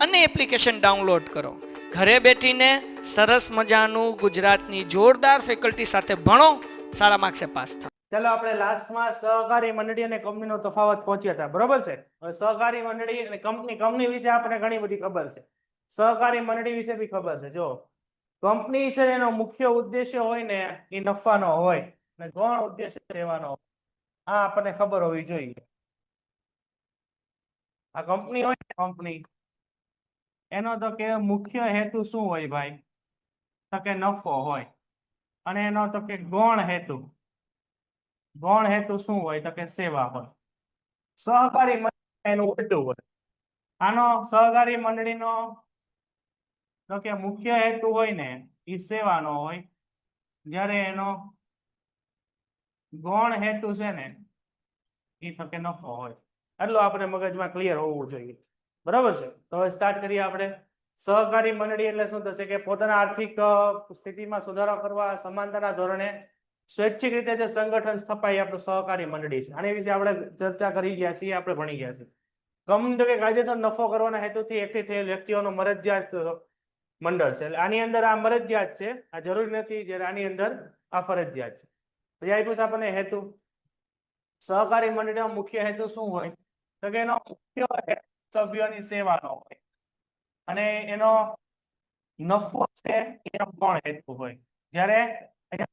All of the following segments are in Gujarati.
અને એપ્લિકેશન ડાઉનલોડ કરો. ઘરે બેઠીને સરસ મજાનું ગુજરાતની જોરદાર ફેકલ્ટી સાથે ભણો, સારા માર્ક્સે પાસ થાઓ ચાલો આપણે લાસ્ટમાં સહકારી મંડળી અને કંપનીનો તફાવત પહોંચ્યા હતા. બરોબર છે? સહકારી મંડળી અને કંપની કંપની વિશે આપણે ઘણી બધી ખબર છે. સહકારી મંડળી વિશે બી ખબર છે. જો કંપની છે એનો મુખ્ય ઉદ્દેશ્ય હોય ને એ નફાનો હોય ને ગૌણ ઉદ્દેશ્ય સેવાનો આ આપણને ખબર હોવી જોઈએ. આ કંપની હોય કંપની એનો તો કે મુખ્ય હેતુ શું હોય ભાઈ? તો કે નફો હોય. અને એનો તો કે ગૌણ હેતુ. ગૌણ હેતુ શું હોય? તો કે સેવા હોય. સહકારી એનું ઉલટું હોય. આનો સહકારી મંડળીનો તો કે મુખ્ય હેતુ હોય ને એ સેવાનો હોય. જ્યારે એનો ગૌણ હેતુ છે ને એ તો કે નફો હોય. એટલું આપણે મગજમાં ક્લિયર હોવું જોઈએ. બરાબર છે? તો હવે સ્ટાર્ટ કરીએ આપણે. સહકારી મંડળી એટલે શું થશે કે પોતાના આર્થિક સ્થિતિમાં સુધારો કરવા સમાનતાના ધોરણે સ્વૈચ્છિક રીતે જે સંગઠન સ્થપાય આપણું સહકારી મંડળી છે. આની વિશે આપણે ચર્ચા કરી ગયા છીએ, આપણે ભણી ગયા છીએ. કંપની કે કાયદેસર નફો કરવાના હેતુથી એકઠી થયેલ વ્યક્તિઓનો મરજિયાત મંડળ છે. એટલે આની અંદર આ મરજિયાત છે, આ જરૂરી નથી જ્યારે આની અંદર આ ફરજિયાત છે. પછી આપ્યું છે આપણને હેતુ. સહકારી મંડળીનો મુખ્ય હેતુ શું હોય? તો કે એનો મુખ્ય સભ્યોની સેવાનો હોય. અને એનો નફો છે એનો પણ હેતુ હોય. જ્યારે અહીંયા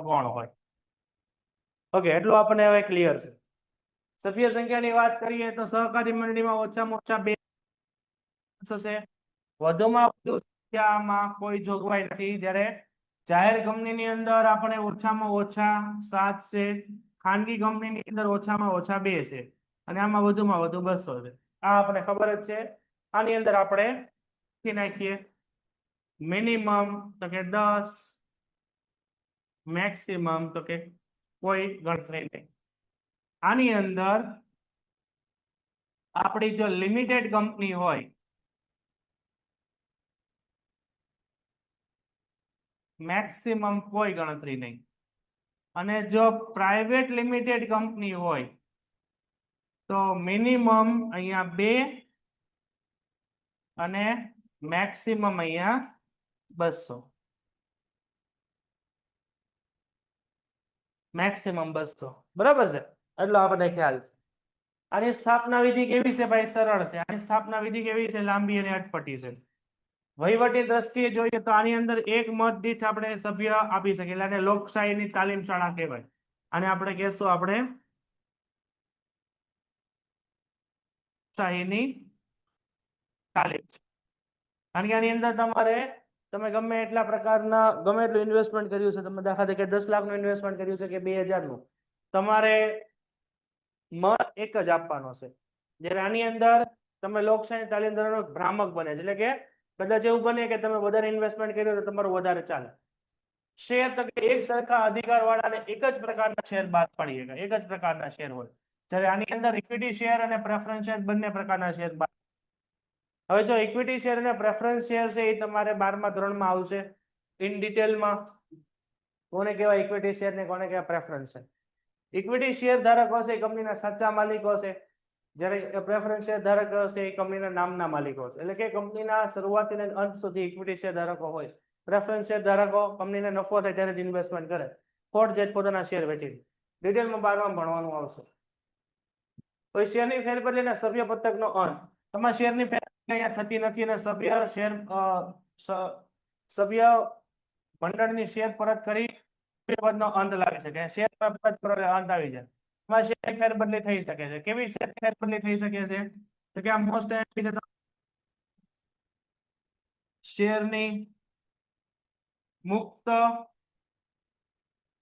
ગૌણ એટલું આપણને હવે ક્લિયર છે. સભ્ય સંખ્યાની વાત કરીએ તો સહકારી મંડળીમાં ઓછામાં ઓછા બે થશે વધુમાં વધુ સંખ્યામાં કોઈ જોગવાઈ નથી. જ્યારે જાહેર કંપનીની અંદર આપણે ઓછામાં ઓછા સાત છે, ખાનગી કંપનીની અંદર ઓછામાં ઓછા બે છે અને આમાં વધુમાં વધુ બસો છે. આ આપણે ખબર જ છે. આની અંદર આપણે લખી નાખીએ. મિનિમમ તો કે દસ, મેક્સિમમ તો કે કોઈ ગણતરી નહીં. આની અંદર આપણી જો લિમિટેડ કંપની હોય મેક્સિમમ કોઈ ગણતરી નહીં. અને જો પ્રાઇવેટ લિમિટેડ કંપની હોય, તો મિનિમમ અહીંયા બે અને મેક્સિમમ અહીંયા બસો. મેક્સિમમ બસો. બરાબર છે? એટલો આપણને ખ્યાલ છે. આની સ્થાપના વિધિ કેવી છે ભાઈ? સરળ છે. આની સ્થાપના વિધિ કેવી છે? લાંબી અને અટપટી છે. વહીવટી દ્રષ્ટિએ જોઈએ તો આની અંદર એક મત દીઠ આપણે સભ્ય આપી શકીએ એટલે લોકશાહીની તાલીમ શાળા કહેવાય. અને આપણે કહેશું આપણે શાહીની તાલીમ. કારણ કે આની અંદર તમારે, તમે ગમે એટલા પ્રકારના, ગમે એટલું ઇન્વેસ્ટમેન્ટ કર્યું છે, તમે દાખલા તરીકે દસ લાખનું ઇન્વેસ્ટમેન્ટ કર્યું છે કે બે હજારનું, તમારે મત એક જ આપવાનો છે. જ્યારે આની અંદર તમે લોકશાહી તાલીમ ધોરણો ભ્રામક બને છે. એટલે કે કદાચ એવું બને કે તમે વધારે ઇન્વેસ્ટમેન્ટ કર્યું તો તમારું વધારે ચાલે. શેર તો કે એક સરખા અધિકાર વાળાને એક જ પ્રકારના શેર બાદ પાડી શકાય. એક જ પ્રકારના શેર હોય. જ્યારે આની અંદર ઇક્વિટી શેર અને પ્રેફરન્સ શેર બંને પ્રકારના શેર બાદ. હવે જો ઇક્વિટી શેર અને પ્રેફરન્સ શેર છે, એ તમારે બારમા ધોરણમાં આવશે. ઇન ડિટેલમાં કોને કહેવાય ઇક્વિટી શેર ને કોને કહેવાય પ્રેફરન્સ શેર ઇક્વિટી શેર ધારકો એ કંપનીના સાચા માલિકો છે જ્યારે પ્રેફરન્સ શેર ધારકો છે એ કંપનીના નામના માલિકો છે એટલે કે કંપનીના શરૂઆતથી લઈને અંત સુધી ઇક્વિટી શેર ધારકો હોય. પ્રેફરન્સ શેર ધારકો કંપનીને નફો થાય ત્યારે જ ઇન્વેસ્ટમેન્ટ કરે. ફોર્ટ જાય પોતાના શેર વેચી ડિટેલમાં બારમાં ભણવાનું આવશે. કોઈ શેરની ફેરબદલીના સભ્ય પત્રકનો અંત. તમારા શેરની ફેરબદલી અહીંયા થતી નથી અને સભ્ય શેર સભ્ય મંડળની શેર પરત કરી ફેરબદલનો અંત લાવી શકે. શેર પરત અંત આવી જાય. એમાં છે ફેરબદલી થઈ શકે છે. કેવી શેર ફેરબદલી થઈ શકે છે? તો કે આ મોસ્ટ શેરની મુક્ત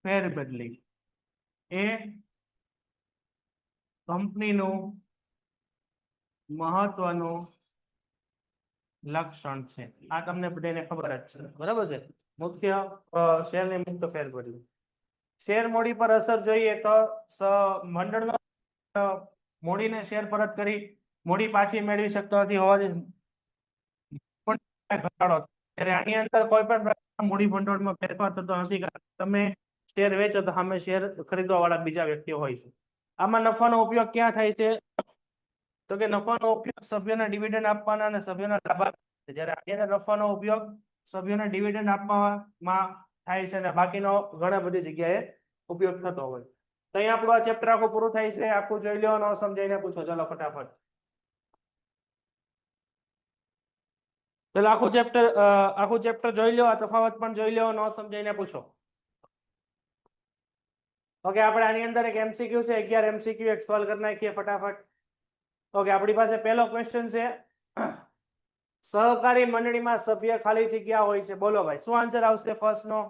ફેરબદલી? એ કંપનીનું મહત્વનું લક્ષણ છે. આ તમને બધાને ખબર જ છે. બરાબર છે? મુખ્ય શેરની મુક્ત ફેર પડ્યું શેર મૂડી પર અસર જોઈએ તો મંડળનો મૂડીને શેર પરત કરી મૂડી પાછી મેળવી શકતો નથી હોવાથી ઘટાડો ત્યારે આની અંદર કોઈ પણ પ્રકારના મૂડી ભંડોળમાં ફેરફાર થતો નથી તમે શેર વેચો તો સામે શેર ખરીદવા વાળા બીજા વ્યક્તિઓ હોય છે. આમાં નફાનો ઉપયોગ ક્યાં થાય છે? તો કે નફાનો ઉપયોગ સભ્યોને ડિવિડન્ડ આપવાના અને સભ્યોના લાભાર્થ જ્યારે આની નફાનો ઉપયોગ સભ્યોને ડિવિડન્ડ આપવામાં થાય છે અને બાકીનો ઘણા બધી જગ્યાએ ઉપયોગ થતો હોય. તો અહીંયા આપણું આ ચેપ્ટર આખું પૂરું થાય છે. આખું જોઈ લો ન સમજાઈને પૂછો. ચાલો, ફટાફટ. ચાલો, આખું ચેપ્ટર આખું ચેપ્ટર જોઈ લો આ તફાવત પણ જોઈ લો ન સમજાઈને પૂછો. ઓકે, આપણે આની અંદર એક એમસીક્યુ છે, અગિયાર એમસીક્યુ એક સોલ્વ કરી નાખીએ ફટાફટ. ઓકે, આપણી પાસે પહેલો ક્વેશ્ચન છે. સહકારી મંડળીમાં સભ્ય ખાલી જગ્યા હોય છે. બોલો ભાઈ, શું આન્સર આવશે ફર્સ્ટ નો?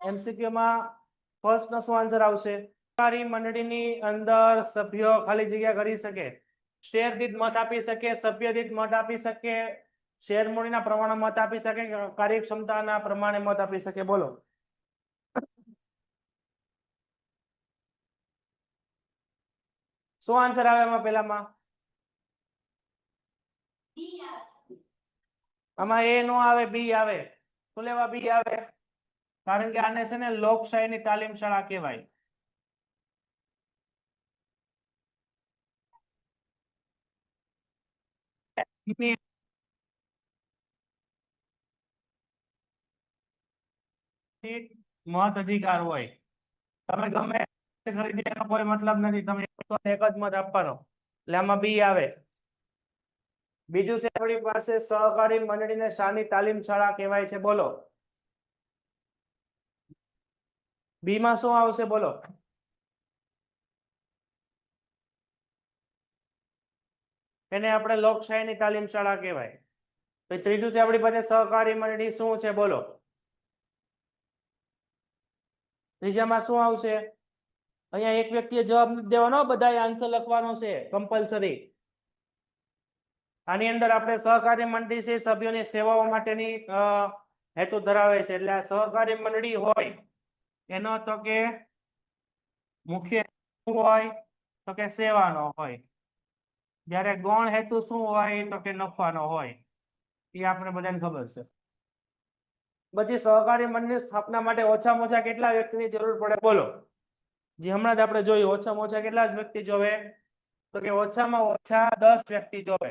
એમસીક્યુમાં ફર્સ્ટ નો શું આન્સર આવશે? સહકારી મંડળીની અંદર સભ્યો ખાલી જગ્યા કરી શકે. શેર દીઠ મત આપી શકે, સભ્ય દીઠ મત આપી શકે, શેર મૂડીના પ્રમાણે મત આપી શકે, કાર્યક્ષમતાના પ્રમાણે મત આપી શકે. બોલો. શું આન્સર આવે એમાં પેલામાં આમાં એ નો આવે, બી આવે. શું લેવા બી આવે? કારણ કે આને છે ને લોકશાહીની તાલીમ શાળા કહેવાય. મત અધિકાર હોય. તમે ગમે ખરીદી એનો કોઈ મતલબ નથી. તમે એક જ મત આપવાનો. એટલે આમાં બી આવે. બીજું છે આપણી પાસે સહકારી મંડળીને શાની તાલીમ શાળા કહેવાય છે. બોલો. બી માં શું આવશે? બોલો. એને આપણે લોકશાહીની તાલીમ શાળા કહેવાય. તો ત્રીજું છે આપણી પાસે સહકારી મંડળી શું છે? બોલો. ત્રીજામાં શું આવશે? અહીંયા એક વ્યક્તિએ જવાબ દેવાનો, બધાએ આન્સર લખવાનો છે કમ્પલસરી આની અંદર આપણે સહકારી મંડળી છે, સભ્યોની સેવાઓ માટેની હેતુ ધરાવે છે. એટલે સહકારી મંડળી હોય, એનો તો કે મુખ્ય હોય, તો કે સેવાનો હોય. જ્યારે ગૌણ હેતુ શું હોય, તો કે નફાનો હોય. એ આપણે બધાને ખબર છે. બધી સહકારી મંડળની સ્થાપના માટે ઓછામાં ઓછા કેટલા વ્યક્તિની જરૂર પડે? બોલો. જે હમણાં જ આપણે જોયું, ઓછામાં ઓછા કેટલા વ્યક્તિ જોવે? તો કે ઓછામાં ઓછા દસ વ્યક્તિ જોવે.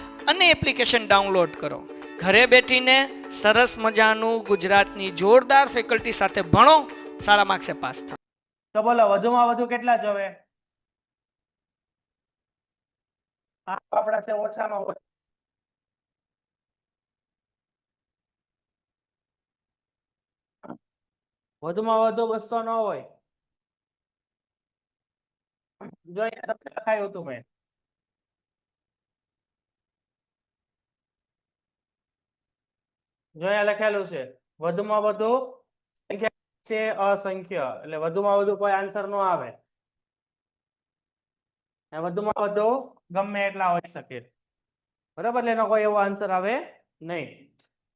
અને એપ્લિકેશન ડાઉનલોડ કરો. ઘરે બેઠીને સરસ મજાનું ગુજરાતની જોરદાર ફેકલ્ટી સાથે ભણો, સારા માર્ક્સે પાસ થાઓ તો બોલો, વધુમાં વધુ કેટલા જોવે? આપણા છે ઓછામાં ઓછા. વધુમાં વધુ બસો ન હોય. જો અહીંયા લખાયું હતું મેં. જો અહીંયા લખેલું છે, વધુમાં વધુ સંખ્યા છે અસંખ્ય, એટલે વધુમાં વધુ કોઈ આન્સર નો આવે. વધુમાં વધુ ગમે એટલા હોઈ શકે. બરાબર? એનો કોઈ એવો આન્સર આવે નહીં.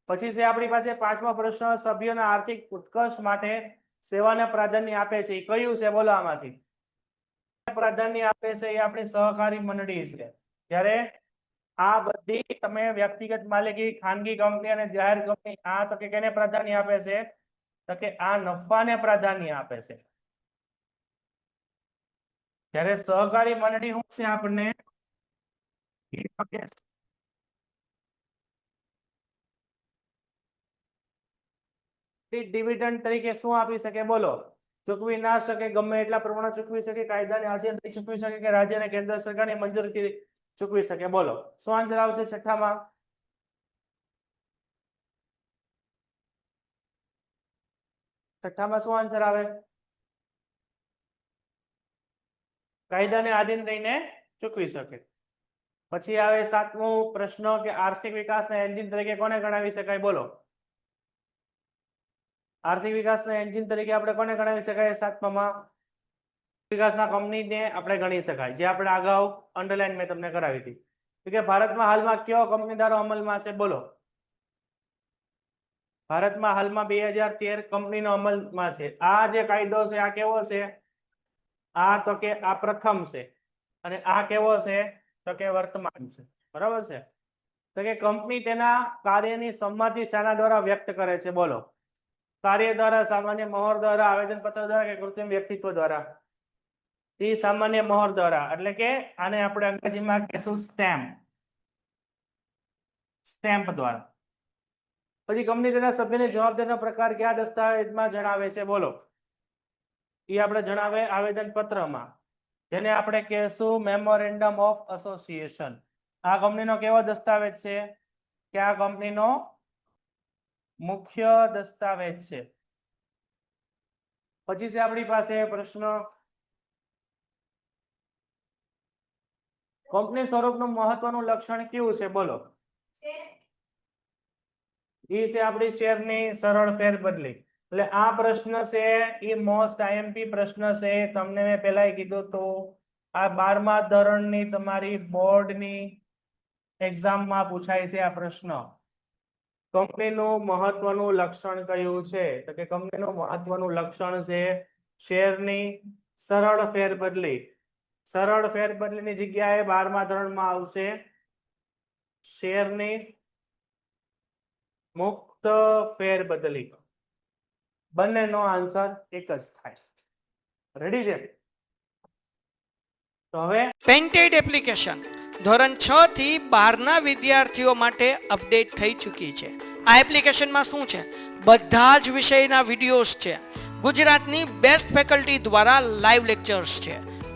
પછી છે આપણી પાસે પાંચમો પ્રશ્ન, સભ્યોના આર્થિક ઉત્કર્ષ માટે સેવાને પ્રાધાન્ય આપે છે. એ કયું છે? બોલો આમાંથી. પ્રાધાન્ય આપે છે એ આપણી સહકારી મંડળી છે. જ્યારે આ બધી તમે વ્યક્તિગત માલિકી, ખાનગી કંપની અને જાહેર કંપની, આ તો કે કેને પ્રાધાન્ય આપે છે? તો કે આ નફાને પ્રાધાન્ય આપે છે. જ્યારે સહકારી મંડળી શું છે આપણને? ડિવિડન્ડ તરીકે શું આપી શકે? બોલો. ચૂકવી ના શકે, ગમે એટલા પ્રમાણે ચૂકવી શકે, કાયદાને આધીનથી ચૂકવી શકે કે રાજ્ય અને કેન્દ્ર સરકારની મંજૂરીથી ચૂકવી શકે. બોલો, શું આન્સર આવશે છઠ્ઠામાં? છઠ્ઠામાં શું આન્સર આવે? કાયદાને આધીન રહીને ચૂકવી શકે. પછી આવે સાતમો પ્રશ્ન કે આર્થિક વિકાસના એન્જિન તરીકે કોને ગણાવી શકાય? બોલો. આર્થિક વિકાસના એન્જિન તરીકે આપણે કોને ગણાવી શકાય સાતમામાં? વિકાસના કંપનીને આપણે ગણી શકાય, જે આપણે અગાઉ અંડરલાઈન મેં તમને કરાવી હતી. કે ભારતમાં હાલમાં કયો કંપનીદારો અમલમાં છે, બોલો. ભારતમાં હાલમાં બે હજાર તેર કંપનીનો અમલમાં છે. આ જે કાયદો છે, આ કેવો છે? આ તો કે આ પ્રથમ છે. અને આ કેવો છે? તો કે વર્તમાન છે. બરાબર છે? તો કે કંપની તેના કાર્યની સંમતિ શાના દ્વારા વ્યક્ત કરે છે, બોલો. કાર્ય દ્વારા સામાન્ય મહોર દ્વારા આવેદન પત્ર દ્વારા કે કૃત્રિમ વ્યક્તિત્વ દ્વારા. એ સામાન્ય મહોર દ્વારા. એટલે કે આને આપણે અંગ્રેજીમાં કહેશું સ્ટેમ્પ સ્ટેમ્પ દ્વારા. પછી કંપની તેના સભ્યને જવાબદારીનો પ્રકાર કયા દસ્તાવેજમાં જણાવે છે? બોલો. એ આપણે જણાવે આવેદન પત્રમાં જેને આપણે કહેશું મેમોરેન્ડમ ઓફ એસોસિએશન. આ કંપનીનો કેવો દસ્તાવેજ છે? કે આ કંપનીનો મુખ્ય દસ્તાવેજ છે? પછી છે આપણી પાસે પ્રશ્ન કંપની સ્વરૂપનું મહત્વનું લક્ષણ કેવું છે? બોલો. એ છે આપણી શેરની સરળ ફેરબદલી. એટલે આ પ્રશ્ન છે એ મોસ્ટ આઈએમપી પ્રશ્ન છે. તમને મેં પહેલા કીધું તો આ બારમા ધોરણની તમારી બોર્ડની એક્ઝામમાં પૂછાય છે આ પ્રશ્ન. કંપનીનું મહત્વનું લક્ષણ કયું છે? તો કે કંપનીનું મહત્વનું લક્ષણ છે શેરની સરળ ફેરબદલી. સરળ ફેરબદલીની જગ્યાએ બારમા ધોરણમાં આવશે. શેરની મુક્ત ફેરબદલી બંનેનો આન્સર એક જ થાય. રેડી છે? તો હવે પેન્ટેડ એપ્લિકેશન ધોરણ છ થી બારના વિદ્યાર્થીઓ માટે અપડેટ થઈ ચૂકી છે. આ એપ્લિકેશનમાં શું છે? બધા જ વિષયના વિડીયોઝ છે. ગુજરાતની બેસ્ટ ફેકલ્ટી દ્વારા લાઈવ લેક્ચર્સ છે.